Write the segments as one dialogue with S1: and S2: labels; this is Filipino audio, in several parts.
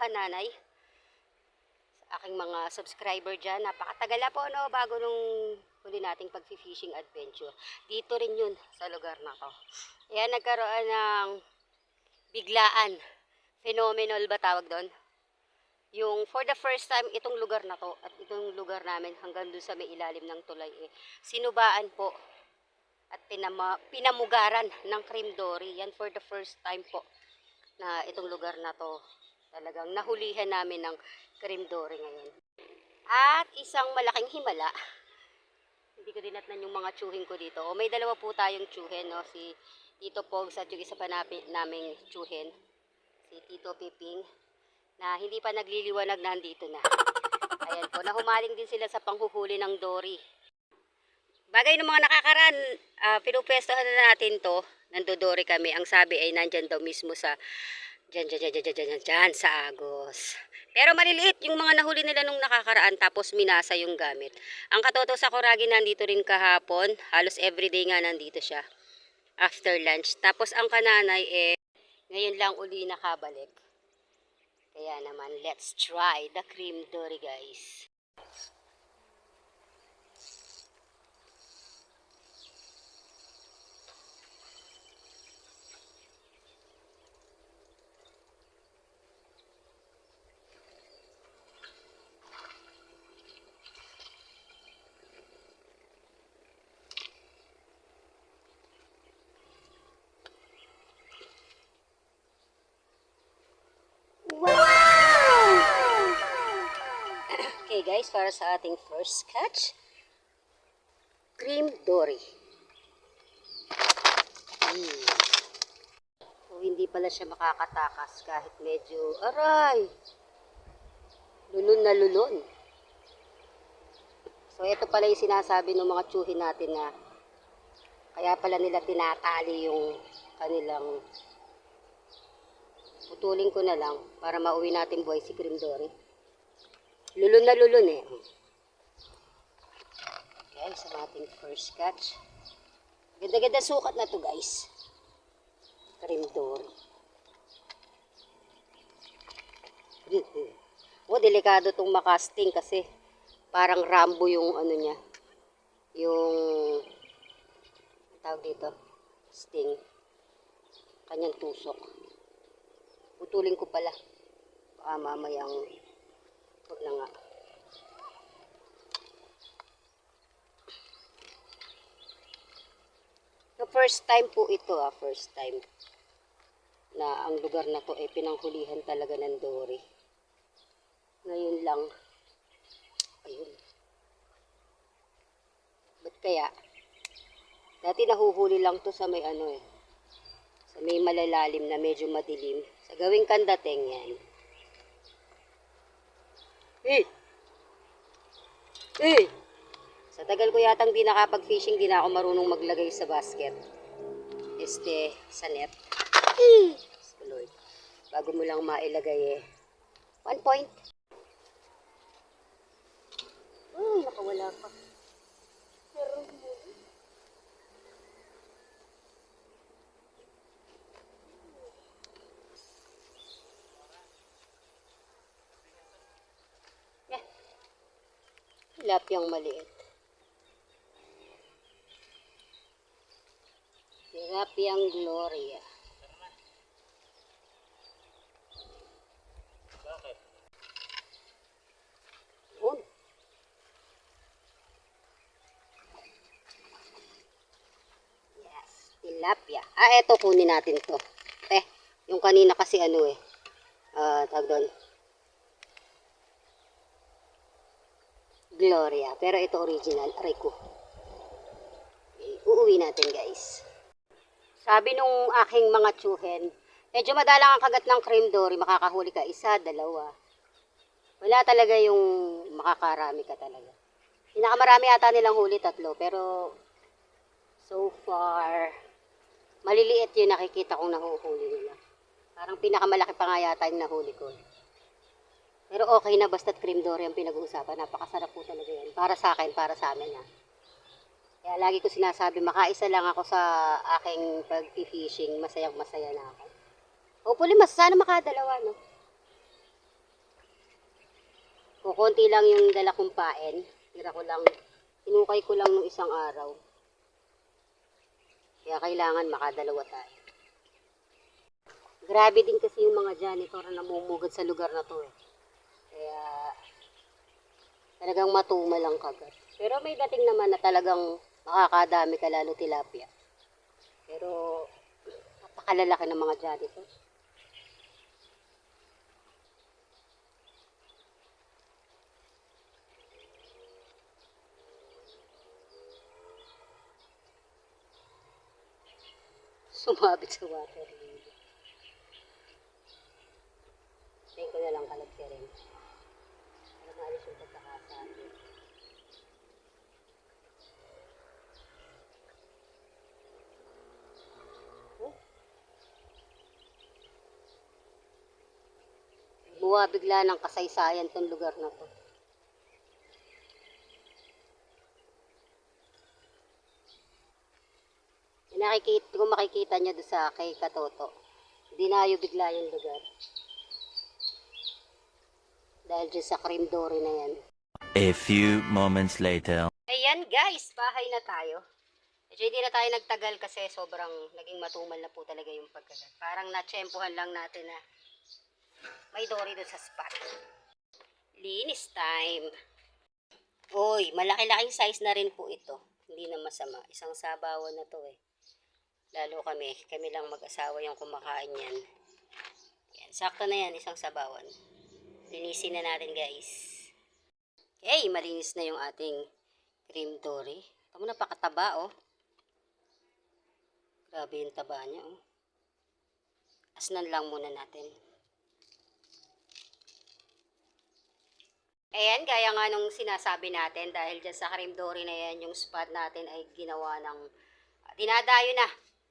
S1: kananay? Sa aking mga subscriber dyan. Napakatagal na po no, bago nung huli nating pag-fishing adventure. Dito rin yun sa lugar na to. Ayan, nagkaroon ng biglaan. Phenomenal ba tawag doon? Yung for the first time, itong lugar na to at itong lugar namin hanggang doon sa may ilalim ng tulay eh, sinubaan po at pinama, pinamugaran ng cream dory. Yan for the first time po na itong lugar na to talagang nahulihan namin ng cream dory ngayon. At isang malaking himala. Hindi ko dinatnan yung mga tsuhin ko dito. O may dalawa po tayong tsuhin, no? Si Tito Pogs at yung isa pa namin, naming tsuhin. Si Tito Piping na hindi pa nagliliwanag nandito na. Ayan po, nahumaling din sila sa panghuhuli ng dory. Bagay ng mga nakakaraan, uh, pinupwestohan na natin to. Nandodori kami. Ang sabi ay nandyan daw mismo sa dyan, dyan, dyan, dyan, dyan, dyan, dyan, sa Agos. Pero maliliit yung mga nahuli nila nung nakakaraan tapos minasa yung gamit. Ang katoto sa Kuragi nandito rin kahapon. Halos everyday nga nandito siya. After lunch. Tapos ang kananay eh, ngayon lang uli nakabalik. Kaya naman, let's try the cream dory guys. Guys, para sa ating first catch, cream dory. Hmm. So, hindi pala siya makakatakas kahit medyo, aray, lulun na lulun. So, ito pala yung sinasabi ng mga tsuhin natin na kaya pala nila tinatali yung kanilang putulin ko na lang para mauwi natin buhay si cream dory. Lulun na lulun eh. Okay, sa ating first catch. Ganda-ganda sukat na to guys. Karimdor. O, delikado tong makasting kasi parang Rambo yung ano niya. Yung tawag dito. Sting. Kanyang tusok. Putulin ko pala. Baka mamayang Na nga. So, first time po ito ah, first time na ang lugar na to ay pinanghulihan talaga ng dory. Ngayon lang, ayun. Ba't kaya? Dati nahuhuli lang to sa may ano eh, sa may malalalim na medyo madilim. Sa gawing kandateng yan. Eh! Eh! Sa tagal ko yatang di nakapag-fishing, di na ako marunong maglagay sa basket. Este, sa net. Eh! Lord. Bago mo lang mailagay eh. One point. Uy, nakawala pa. Tilapiyang maliit. Tilapiyang Gloria. Yun. Yes, tilapia. Ah, eto kunin natin to. Eh, yung kanina kasi ano eh. Ah, tag doon. Gloria. Pero ito original. Aray ko. Okay, uuwi natin guys. Sabi nung aking mga tsuhen, medyo madalang ang kagat ng cream dory, makakahuli ka isa, dalawa. Wala talaga yung makakarami ka talaga. Pinakamarami ata nilang huli tatlo, pero so far, Maliliit yung nakikita kong nahuhuli nila. Parang pinakamalaki pa nga yata yung nahuli ko. Pero okay na basta't cream dory ang pinag-uusapan. Napakasarap po talaga yan. Para sa akin, para sa amin ha. Kaya lagi ko sinasabi, makaisa lang ako sa aking pag-fishing. Masayang masaya na ako. Hopefully, mas sana makadalawa, no? Kukunti lang yung dala kong paen. Tira ko lang, inukay ko lang nung isang araw. Kaya kailangan makadalawa tayo. Grabe din kasi yung mga janitor na namumugad sa lugar na to eh. Kaya talagang matumal lang kagat. Pero may dating naman na talagang makakadami ka lalo tilapia. Pero napakalalaki ng mga janitor. Sumabit sa water. Tingin ko na lang kalag siya rin. Para maalis yung pagkakasabi. Oh. Buwa bigla ng kasaysayan tong lugar na to. Nakikita, kung makikita niyo doon sa kay Katoto, dinayo bigla yung lugar. Dahil dyan sa cream dory na yan.
S2: A few moments later.
S1: Ayan guys, bahay na tayo. Medyo hindi na tayo nagtagal kasi sobrang naging matumal na po talaga yung pagkagat. Parang natsyempohan lang natin na may dory doon sa spot. Linis time. Uy, malaki-laking size na rin po ito. Hindi na masama. Isang sabawan na to eh. Lalo kami, kami lang mag-asawa yung kumakain yan. Yan, sakto na yan, isang sabawan. Linisin na natin guys. Okay, malinis na yung ating cream dory. Ito mo napakataba oh. Grabe yung taba niya oh. Asnan lang muna natin. Ayan, gaya nga nung sinasabi natin, dahil dyan sa dory na yan, yung spot natin ay ginawa ng, ah, dinadayo na,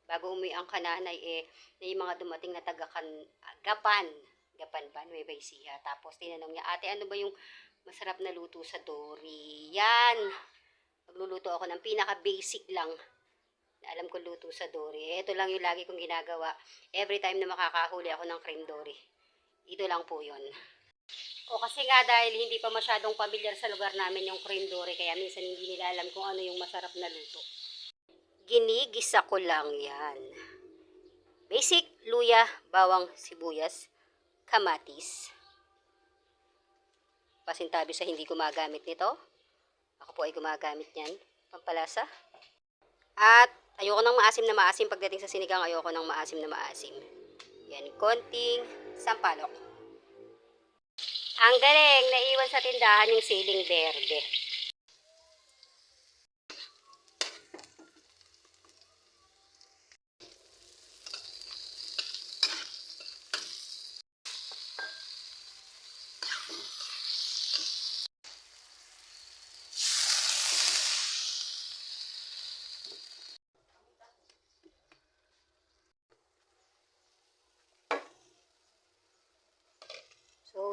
S1: bago umuwi ang kananay, eh, na yung mga dumating na taga kan, ah, Gapan, ba, Nueva Ecija. Tapos tinanong niya, ate, ano ba yung masarap na luto sa dory? Yan! Magluluto ako ng pinaka-basic lang na alam ko luto sa dory. Ito lang yung lagi kong ginagawa. Every time na makakahuli ako ng cream dory. Ito lang po yun. O kasi nga dahil hindi pa masyadong pamilyar sa lugar namin yung cream dory, kaya minsan hindi nila alam kung ano yung masarap na luto. Ginigisa ko lang yan. Basic, luya, bawang, sibuyas, kamatis. Pasintabi sa hindi gumagamit nito. Ako po ay gumagamit niyan. Pampalasa. At ayoko ng maasim na maasim pagdating sa sinigang, ayoko ng maasim na maasim. Yan, konting sampalok. Ang galing, naiwan sa tindahan yung siling berde.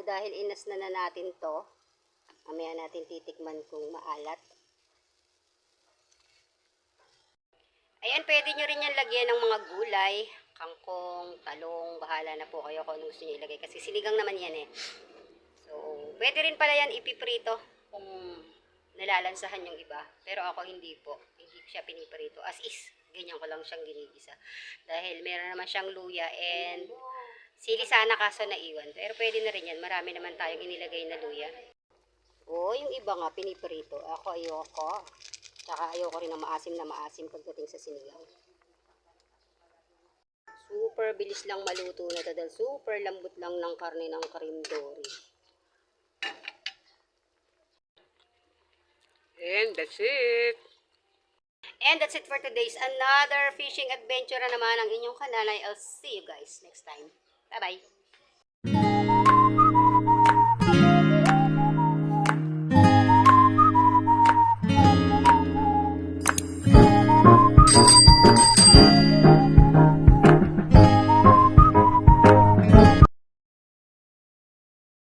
S1: Dahil inas na na natin to, mamaya natin titikman kung maalat. Ayan, pwede nyo rin yan lagyan ng mga gulay, kangkong, talong, bahala na po kayo kung ano gusto nyo ilagay. Kasi sinigang naman yan eh. So, pwede rin pala yan ipiprito kung nalalansahan yung iba. Pero ako hindi po. Hindi siya piniprito. As is, ganyan ko lang siyang ginigisa. Dahil meron naman siyang luya and sili sana kaso naiwan. Pero pwede na rin yan. Marami naman tayong inilagay na luya. Oo, yung iba nga piniprito. Ako ayoko. Tsaka ayoko rin na maasim na maasim pagdating sa sinigang. Super bilis lang maluto na to dahil super lambot lang ng karne ng cream dory.
S3: And that's it.
S1: And that's it for today's another fishing adventure na naman ang inyong kananay. I'll see you guys next time. 拜拜。